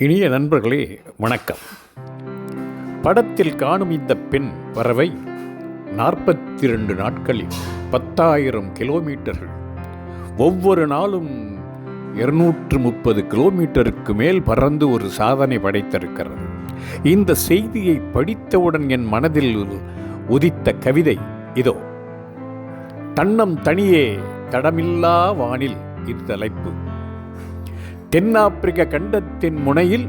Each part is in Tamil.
இனிய நண்பர்களே வணக்கம். படத்தில் காணும் இந்த பெண் பறவை நாற்பத்தி ரெண்டு நாட்களில் பத்தாயிரம் கிலோமீட்டர்கள். ஒவ்வொரு நாளும் இருநூற்று முப்பது கிலோமீட்டருக்கு மேல் பறந்து ஒரு சாதனை படைத்திருக்கிறது. இந்த செய்தியை படித்தவுடன் என் மனதில் உதித்த கவிதை இதோ. தன்னம் தனியே தடமில்லா வானில் இத்தலைப்பு தலைப்பு. தென்னாப்பிரிக்க கண்டத்தின் முனையில்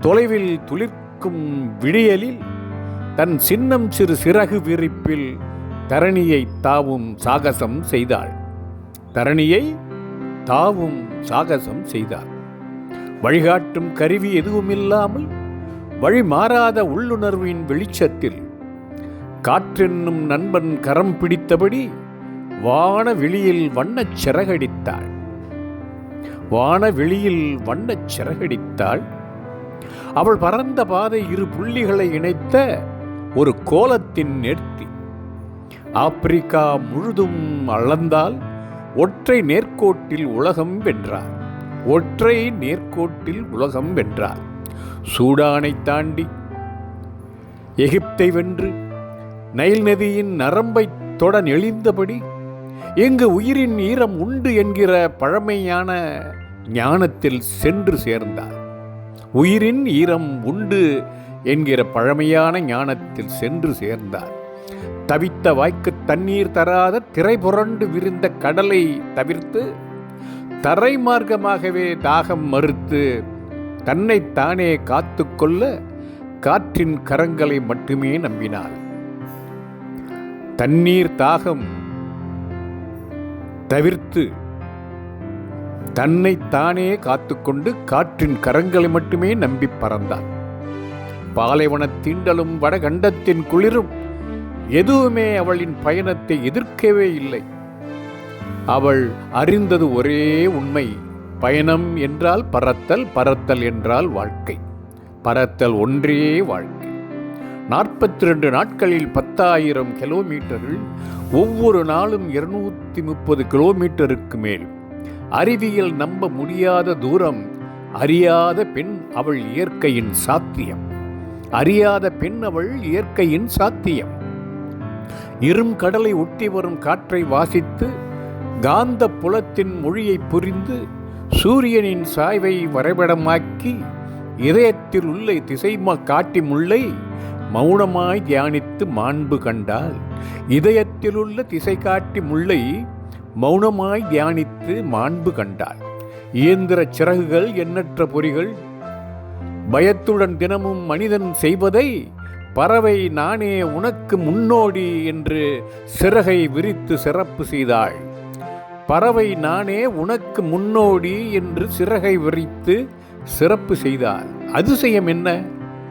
தொலைவில் துளிர்க்கும் விடியலில் தன் சின்னம் சிறு சிறகு விரிப்பில் தரணியை தாவும் சாகசம் செய்தாள். தரணியை தாவும் சாகசம் செய்தாள். வழிகாட்டும் கருவி எதுவுமில்லாமல் வழி மாறாத உள்ளுணர்வின் வெளிச்சத்தில் காற்றென்னும் நண்பன் கரம் பிடித்தபடி வான வெளியில் வண்ணச் சிறகடித்தாள். வானவெளியில் வண்ணச் சிறகடித்தாள். அவள் பறந்த பாதை இரு புள்ளிகளை இணைத்த ஒரு கோலத்தின் நேர்த்தி. ஆப்பிரிக்கா முழுதும் அளந்தால் ஒற்றை நேர்கோட்டில் உலகம் வென்றார். ஒற்றை நேர்கோட்டில் உலகம் வென்றார். சூடானை தாண்டி எகிப்தை வென்று நைல் நதியின் நரம்பை தொட நெளிந்தபடி எங்கு உயிரின் ஈரம் உண்டு என்கிற பழமையான ஞானத்தில் சென்று சேர்ந்தார். உயிரின் ஈரம் உண்டு என்கிற பழமையான ஞானத்தில் சென்று சேர்ந்தார். தவித்த வாய்க்கு தண்ணீர் தராத திரை புரண்டு விரிந்த கடலை தவிர்த்து தரை மார்க்கமாகவே தாகம் மறுத்து தன்னைத்தானே காத்து கொள்ள காற்றின் கரங்களை மட்டுமே நம்பினாள் தண்ணீர் தாகம் தவிர்த்து தன்னை தானே காத்துக்கொண்டு காற்றின் கரங்களை மட்டுமே நம்பி பறந்தான். பாலைவன தீண்டலும் வடகண்டத்தின் குளிரும் எதுவுமே அவளின் பயணத்தை எதிர்க்கவே இல்லை. அவள் அறிந்தது ஒரே உண்மை பயணம் என்றால் பறத்தல் பறத்தல் என்றால் வாழ்க்கை. பறத்தல் ஒன்றே வாழ்க்கை. நாற்பத்தி ரெண்டு நாட்களில் பத்தாயிரம் கிலோமீட்டர்கள் ஒவ்வொரு நாளும் இருநூற்றி முப்பது கிலோமீட்டருக்கு மேல். அறிவியல் நம்ப முடியாத தூரம் அறியாத பெண் அவள் இயற்கையின் சாத்தியம். அறியாத பெண் அவள் இயற்கையின் சாத்தியம். இரும் கடலை ஒட்டி வரும் காற்றை வாசித்து காந்த புலத்தின் மொழியை புரிந்து சூரியனின் சாய்வை வரைபடமாக்கி இதயத்தில் உள்ள திசைமா காட்டி முல்லை மௌனமாய் தியானித்து மாண்பு கண்டால் இதயத்திலுள்ள திசை காட்டி முல்லை மௌனமாய் தியானித்து மாண்பு கண்டாள். இயந்திர சிறகுகள் எண்ணற்ற பொறிகள் பயத்துடன் தினமும் மனிதன் செய்வதை பறவை நானே உனக்கு முன்னோடி என்று சிறகை விரித்து சிறப்பு செய்தாள். பறவை நானே உனக்கு முன்னோடி என்று சிறகை விரித்து சிறப்பு செய்தாள். அதிசயம் என்ன?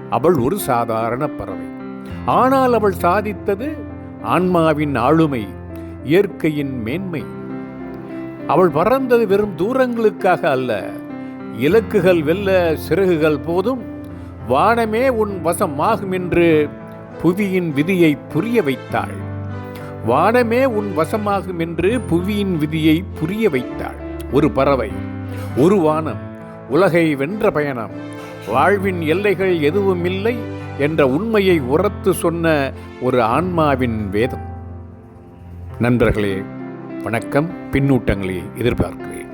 அவள் ஒரு சாதாரண பறவை. ஆனால் அவள் சாதித்தது ஆன்மாவின் ஆளுமை இயற்கையின் மேன்மை. அவள் பறந்தது வெறும் தூரங்களுக்காக அல்ல. இலக்குகள் வெல்ல சிறகுகள் போதும். வானமே உன் வசமாகும் என்று புவியின் விதியை புரிய வைத்தாள். வானமே உன் வசமாகும் என்று புவியின் விதியை புரிய வைத்தாள். ஒரு பறவை ஒரு வானம் உலகை வென்ற பயணம். வாழ்வின் எல்லைகள் எதுவும் இல்லை என்ற உண்மையை உரத்து சொன்ன ஒரு ஆன்மாவின் வேதம். நண்பர்களே வணக்கம். பின்னூட்டங்களை எதிர்பார்க்கிறேன்.